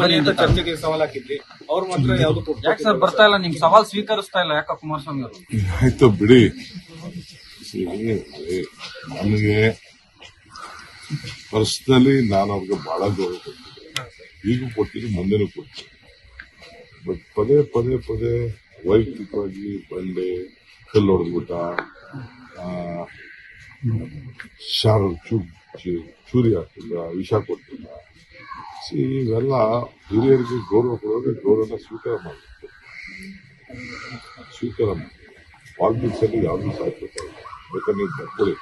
ಬನ್ನಿ ಅಂತ ಚರ್ಚೆಗೆ ಸವಾಲ್ ಹಾಕಿದ್ರಿ ಅವ್ರು ಮಾತ್ರ ಯಾವ್ದು ಯಾಕೆ ಸರ್ ಬರ್ತಾ ಇಲ್ಲ ನಿಮ್ ಸವಾಲ್ ಸ್ವೀಕರಿಸ್ತಾ ಇಲ್ಲ ಯಾಕ ಕುಮಾರಸ್ವಾಮಿ ಅವರು? ಆಯ್ತು ಬಿಡಿ. ನನಗೆ ಪರ್ಸನಲಿ ನಾನು ಅವ್ರಿಗೆ ಬಹಳ ಗೌರವ ಕೊಡ್ತೀನಿ. ಈಗೂ ಕೊಡ್ತೀನಿ ಮುಂದೆನೂ ಕೊಡ್ತೀನಿ. ಬಟ್ ಪದೇ ಪದೇ ಪದೇ ವೈಯಕ್ತಿಕವಾಗಿ ಬಂಡೆ ಕಲ್ಲು ಹೊಡೆದ್ಬಿಟ್ಟ. ಆ, ಶಾರ ಚೂ ಚೂರಿ ಹಾಕಿಲ್ಲ ವಿಷ ಸಿ ಇವೆಲ್ಲ ಹಿರಿಯರಿಗೆ ಗೌರವ ಕೊಡೋದ್ರೆ ಗೌರವನ ಸ್ವೀಕಾರ ಮಾಡಬೇಕು ಸ್ವೀಕಾರ ಮಾಡಿ ಪಾಲಿಟಿಕ್ಸ್ ಅಲ್ಲಿ ಯಾವುದು ಸಾಧ್ಯತೆ ಬೇಕಾದ್ರೆ ನೀವು ಬರ್ಕೊಳ್ಳಿ.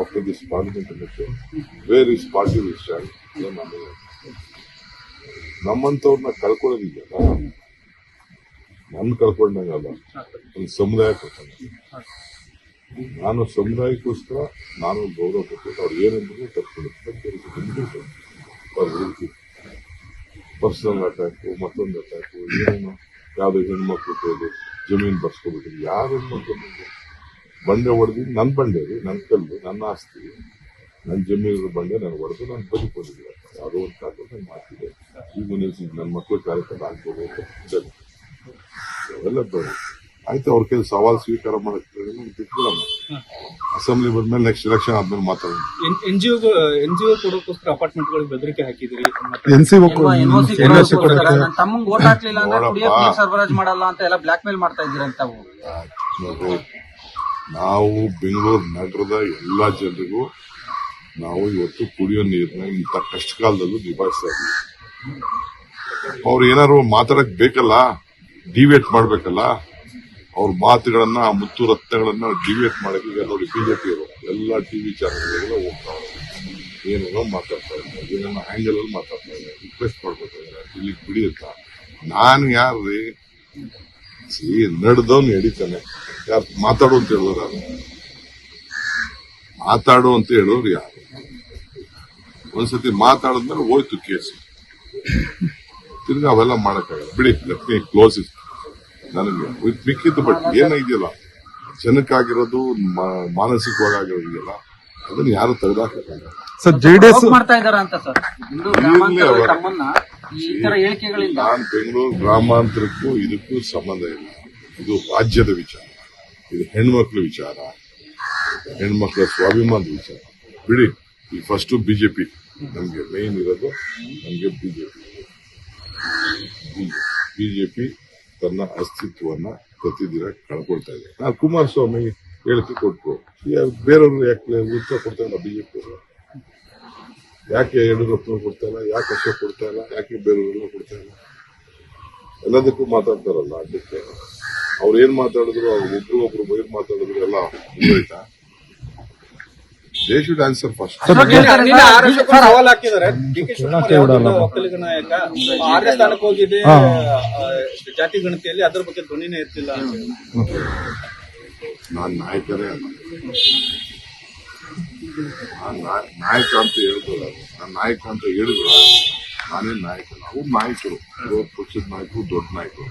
After this parliament election where is party will stand ನಮಗೆ ನಮ್ಮಂತವ್ರನ್ನ ಕಳ್ಕೊಳ್ಳೋದಿದೆಯಲ್ಲ ನನ್ನ ಕಳ್ಕೊಂಡಂಗಲ್ಲ ಒಂದು ಸಮುದಾಯ ಕಳ್ಕೊಂಡ ನಾನು ಸಮುದಾಯಕ್ಕೋಸ್ಕರ. ನಾನು ಗೌರವ ಕೊಟ್ಟು ಅವ್ರು ಏನಂದ್ರೆ ತಪ್ಪಿಕೊಳ್ಳಿ ಪರ್ಸನಲ್ ಅಟ್ಯಾಕು ಮತ್ತೊಂದು ಅಟ್ಯಾಕು ಏನೇನು ಹೆಣ್ಣು ಹೆಣ್ಮಕ್ಳು ಕೈಲಿ ಜಮೀನು ಬರ್ಸ್ಕೊಬಿಟ್ಟಿದ್ರು ಯಾರು ಹೆಣ್ಮಕ್ಳು ಬಂದು ಬಂಡೆ ಹೊಡೆದು ನನ್ನ ಬಂಡೆ ರೀ ನನ್ನ ಕಲ್ಲು ನನ್ನ ಆಸ್ತಿ ನನ್ನ ಜಮೀನು ಬಂಡೆ ನಾನು ಹೊಡೆದು ನಾನು ಬದುಕೊಂಡಿದ್ದೆ ಯಾವುದೋ ಒಂದು ಕಾಲ ನಾನು ಮಾಡ್ತಿದ್ದೆ ಈಗ ನಿಲ್ಸಿ ನನ್ನ ಮಕ್ಕಳು ಕಾರ್ಯಕ್ರಮ ಆಗ್ಬೋದು ಅವೆಲ್ಲ ಬೇಡ ಆಯ್ತು ಅವ್ರ ಕೈ ಸವಾಲ್ ಸ್ವೀಕಾರ ಮಾಡಕ್ಕೆ ಬಿಟ್ಬಿಡೋಣ ಅಸೆಂಬ್ಲಿ ಬಂದ್ಮೇಲೆ ನೆಕ್ಸ್ಟ್ ಎಲೆಕ್ಷನ್ ಆದ್ಮೇಲೆ ಮಾತಾಡೋಣ. N G N G O ಕೊಡೋಕೋಸ್ಕರ apartment ಗಳಿಗೆ ಬೆದರಿಕೆ ಹಾಕಿದ್ರಿ ಎನ್ ಸಿ ತಮ್ಮಂಗ್ ಓಟ್ ಹಾಕ್ಲಿಲ್ಲ ಅಂದ್ರೆ ನೀರ್ ಮಾಡಲ್ಲ ಅಂತ ಎಲ್ಲ ಬ್ಲಾಕ್ ಮೇಲ್ ಮಾಡ್ತಾ ಇದ್ದೀರಾ ತಾವು? ನಾವು ಬೆಂಗಳೂರು ನಗರದ ಎಲ್ಲಾ ಜನರಿಗೂ ನಾವು ಇವತ್ತು ಕುಡಿಯೋ ನೀರನ್ನ ಇಂಥ ಕಷ್ಟ ಕಾಲದಲ್ಲೂ ನಿಭಾಯಿಸ್ತಾ ಇದ್ದೀವಿ. ಅವ್ರು ಏನಾದ್ರು ಮಾತಾಡಕ್ ಬೇಕಲ್ಲ? ಡಿವೇಟ್ ಮಾಡ್ಬೇಕಲ್ಲ? ಅವ್ರ ಮಾತುಗಳನ್ನ, ಮುತ್ತು ರತ್ನಗಳನ್ನ ಡಿವೇಟ್ ಮಾಡಕ್ಕೆ ಈಗ ನೋಡಿ ಬಿಜೆಪಿ ಅವರು. ಎಲ್ಲ ಟಿವಿ ಚಾನೆಲ್ಗಳೆಲ್ಲ ಹೋಗ್ತಾವ್ರೆ ಏನೇನೋ ಮಾತಾಡ್ತಾ ಇದ್ದಾರೆ. ಏನೇನೋ ಆಂಗಲ್ ಅಲ್ಲಿ ಮಾತಾಡ್ತಾ ಇದ್ದಾರೆ. ರಿಕ್ವೆಸ್ಟ್ ಮಾಡ್ಬೇಕಾದ್ರೆ ಇಲ್ಲಿ ಬಿಡಿ ಅಂತ. ನಾನು ಯಾರ್ರಿ? ಸಿ ನಡೆದವನು ಹಿಡಿತಾನೆ. ಯಾರು ಮಾತಾಡು ಅಂತ ಹೇಳೋರು ಯಾರು? ಮಾತಾಡು ಅಂತ ಹೇಳೋರು ಯಾರು? ಒಂದ್ಸತಿ ಮಾತಾಡಿದ್ಮೇಲೆ ಹೋಯ್ತು ಕೇಸು ತಿರ್ಗಾ ಅವೆಲ್ಲ ಮಾಡೋಕ್ಕಾಗಲ್ಲ. ಬಿಡಿ ಲೆಟ್ ಕ್ಲೋಸ್ ನನಗೆ ವಿತ್ ಮಿಕ್ಕಿದ್ದು ಬಟ್ ಏನಿದೆಯಲ್ಲ ಜನಕ್ಕಾಗಿರೋದು ಮಾ- ಮಾನಸಿಕವಾಗಿ ಆಗಿರೋದಿದೆಯಲ್ಲ ಅದನ್ನ ಯಾರು ತೆಗೆದಾಕ ಸರ್ ಜೆಡಿಎಸ್ ಹೋಗ್ ಮಾಡ್ತಾ ಇದಾರ ಅಂತ ಸರ್? ಹಿಂದೂ ಗ್ರಾಮಾಂತರ ಅವರ- ತಮ್ಮನ್ನ ಈ ತರ ಹೇಳಿಕೆಗಳಿಂದ. ನಾನ್ ಬೆಂಗಳೂರು ಗ್ರಾಮಾಂತರಕ್ಕೂ ಇದಕ್ಕೂ ಸಂಬಂಧ ಇಲ್ಲ. ಇದು ರಾಜ್ಯದ ವಿಚಾರ. ಇದು ಹೆಣ್ಮಕ್ಳ ವಿಚಾರ. ಹೆಣ್ಮಕ್ಳ ಸ್ವಾಭಿಮಾನದ ವಿಚಾರ. ಬಿಡಿ ಈ ಫಸ್ಟ್ ಬಿಜೆಪಿ. ನಮ್ಗೆ ಮೇನ್ ಇರೋದು ನಮ್ಗೆ ಬಿಜೆಪಿ. ಬಿಜೆಪಿ. ತನ್ನ ಅಸ್ತಿತ್ವವನ್ನ ಪ್ರತಿದಿನ ಕಳ್ಕೊಳ್ತಾ ಇದೆ. ನಾನು ಕುಮಾರಸ್ವಾಮಿ ಹೇಳಿಕೆ ಕೊಟ್ರು. ಬೇರೆಯವರು ಯಾಕೆ ಉತ್ತರ ಕೊಡ್ತಾ ಇಲ್ಲ? ಬಿಜೆಪಿ ಅವರು ಯಾಕೆ ಯಡಿಯೂರಪ್ಪನವ್ರು ಕೊಡ್ತಾ ಇಲ್ಲ? ಯಾಕೆ ಅಶೋಕ್ ಕೊಡ್ತಾ ಇಲ್ಲ? ಯಾಕೆ ಬೇರೆಯವರೆಲ್ಲ ಕೊಡ್ತಾ ಇಲ್ಲ? ಎಲ್ಲದಕ್ಕೂ ಮಾತಾಡ್ತಾರಲ್ಲ ಅದಕ್ಕೆ ಅವ್ರು ಏನ್ ಮಾತಾಡಿದ್ರು? ಅವ್ರು ಒಬ್ರು ಒಬ್ರು ಬೈರ್ ಮಾತಾಡಿದ್ರು ಎಲ್ಲ. ದೇ ಶುಡ್ ಆನ್ಸರ್ ಫಸ್ಟ್ ನಿನ್ನೆ ಆರ್ ಎಸ್ ಸವಾಲ್ ಹಾಕಿದ್ದಾರೆ. ಡಿ ಕೆ ಶಿವಕುಮಾರ್ ಯಾವ್ದೋ ಒಕ್ಕಲಿಗ ನಾಯಕ. ಆರನೇ ಸ್ಥಾನಕ್ಕೆ ಹೋಗಿದೆ ಜಾತಿ ಗಣತಿಯಲ್ಲಿ ಅದರ ಬಗ್ಗೆ ಧ್ವನಿನೇ ಎತ್ತಿಲ್ಲ ನಾನು ನಾಯಕರೇ ಅಲ್ಲ. ನಾನ್ ನಾಯಕ ಅಂತ ಹೇಳ್ಬೋದ ನಾನು ನಾಯಕ ಅಂತ ಹೇಳಿದ್ರ ನಾನೇ ನಾಯಕ ಅವ್ರು ನಾಯಕರು. ಅವ್ರ ಪಕ್ಷದ ನಾಯಕರು ದೊಡ್ಡ ನಾಯಕರು.